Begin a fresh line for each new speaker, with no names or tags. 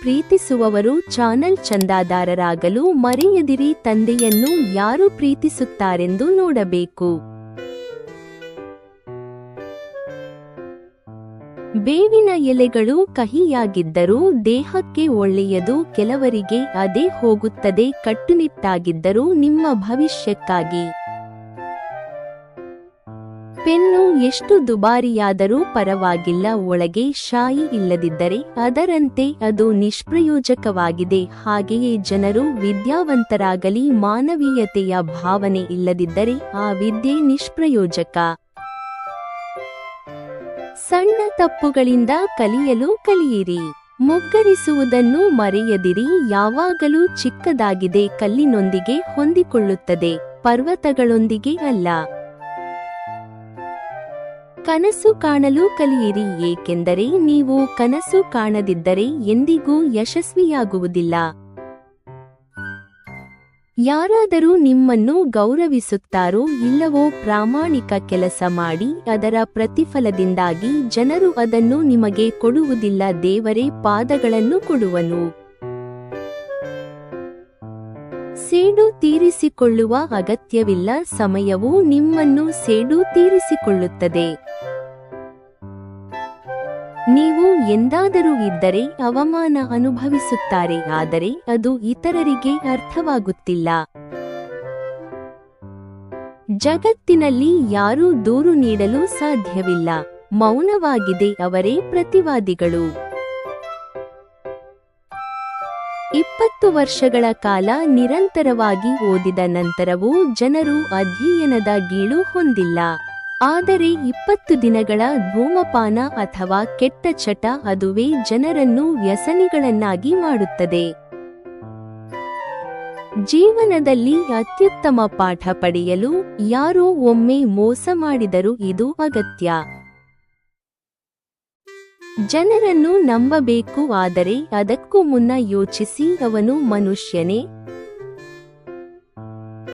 ಪ್ರೀತಿಸುವವರು channel ಚಂದಾದಾರರಾಗಲು ಮರೆಯದಿರಿ, ತಂದೆಯನ್ನು ಯಾರು ಪ್ರೀತಿಸುತ್ತಾರೆಂದು ನೋಡಬೇಕು. ಬೇವಿನ ಎಲೆಗಳು ಕಹಿಯಾಗಿದ್ದರೂ ದೇಹಕ್ಕೆ ಒಳ್ಳೆಯದು, ಕೆಲವರಿಗೆ ಅದೇ ಹೋಗುತ್ತದೆ, ಕಟ್ಟುನಿಟ್ಟಾಗಿದ್ದರೂ ನಿಮ್ಮ ಭವಿಷ್ಯಕ್ಕಾಗಿ. ಪೆನ್ನು ಎಷ್ಟು ದುಬಾರಿಯಾದರೂ ಪರವಾಗಿಲ್ಲ, ಒಳಗೆ ಶಾಯಿ ಇಲ್ಲದಿದ್ದರೆ ಅದರಂತೆ ಅದು ನಿಷ್ಪ್ರಯೋಜಕವಾಗಿದೆ. ಹಾಗೆಯೇ ಜನರು ವಿದ್ಯಾವಂತರಾಗಲಿ, ಮಾನವೀಯತೆಯ ಭಾವನೆ ಇಲ್ಲದಿದ್ದರೆ ಆ ವಿದ್ಯೆ ನಿಷ್ಪ್ರಯೋಜಕ. ಸಣ್ಣ ತಪ್ಪುಗಳಿಂದ ಕಲಿಯಲು ಕಲಿಯಿರಿ. ಮುಗ್ಗರಿಸುವುದನ್ನು ಮರೆಯದಿರಿ, ಯಾವಾಗಲೂ ಚಿಕ್ಕದಾಗಿದೆ ಕಲ್ಲಿನೊಂದಿಗೆ ಹೊಂದಿಕೊಳ್ಳುತ್ತದೆ. ಪರ್ವತಗಳೊಂದಿಗೆ ಅಲ್ಲ. ಕನಸು ಕಾಣಲು ಕಲಿಯಿರಿ, ಏಕೆಂದರೆ ನೀವು ಕನಸು ಕಾಣದಿದ್ದರೆ ಎಂದಿಗೂ ಯಶಸ್ವಿಯಾಗುವುದಿಲ್ಲ. ಯಾರಾದರೂ ನಿಮ್ಮನ್ನು ಗೌರವಿಸುತ್ತಾರೋ ಇಲ್ಲವೋ ಪ್ರಾಮಾಣಿಕ ಕೆಲಸ ಮಾಡಿ ಅದರ ಪ್ರತಿಫಲದಿಂದಾಗಿ ಜನರು ಅದನ್ನು ನಿಮಗೆ ಕೊಡುವುದಿಲ್ಲ, ದೇವರೇ ಪಾದಗಳನ್ನು ಕೊಡುವನು. ಸೇಡು ತೀರಿಸಿಕೊಳ್ಳುವ ಅಗತ್ಯವಿಲ್ಲ, ಸಮಯವು ನಿಮ್ಮನ್ನು ಸೇಡು ತೀರಿಸಿಕೊಳ್ಳುತ್ತದೆ. ನೀವು ಎಂದಾದರೂ ಇದ್ದರೆ ಅವಮಾನ ಅನುಭವಿಸುತ್ತಾರೆ, ಆದರೆ ಅದು ಇತರರಿಗೆ ಅರ್ಥವಾಗುತ್ತಿಲ್ಲ. ಜಗತ್ತಿನಲ್ಲಿ ಯಾರೂ ದೂರು ನೀಡಲು ಸಾಧ್ಯವಿಲ್ಲ. ಮೌನವಾಗಿದೆ ಅವರೇ ಪ್ರತಿವಾದಿಗಳು. ಇಪ್ಪತ್ತು ವರ್ಷಗಳ ಕಾಲ ನಿರಂತರವಾಗಿ ಓದಿದ ನಂತರವೂ ಜನರು ಅಧ್ಯಯನದ ಗೀಳು ಹೊಂದಿಲ್ಲ. ಆದರೆ ಇಪ್ಪತ್ತು ದಿನಗಳ ಧೂಮಪಾನ ಅಥವಾ ಕೆಟ್ಟ ಚಟ ಅದುವೇ ಜನರನ್ನು ವ್ಯಸನಿಗಳನ್ನಾಗಿ ಮಾಡುತ್ತದೆ. ಜೀವನದಲ್ಲಿ ಅತ್ಯುತ್ತಮ ಪಾಠ ಪಡೆಯಲು ಯಾರೋ ಒಮ್ಮೆ ಮೋಸ ಮಾಡಿದರೂ ಇದು ಅಗತ್ಯ. ಜನರನ್ನು ನಂಬಬೇಕು ಆದರೆ ಅದಕ್ಕೂ ಮುನ್ನ ಯೋಚಿಸಿ ಅವನು ಮನುಷ್ಯನೇ.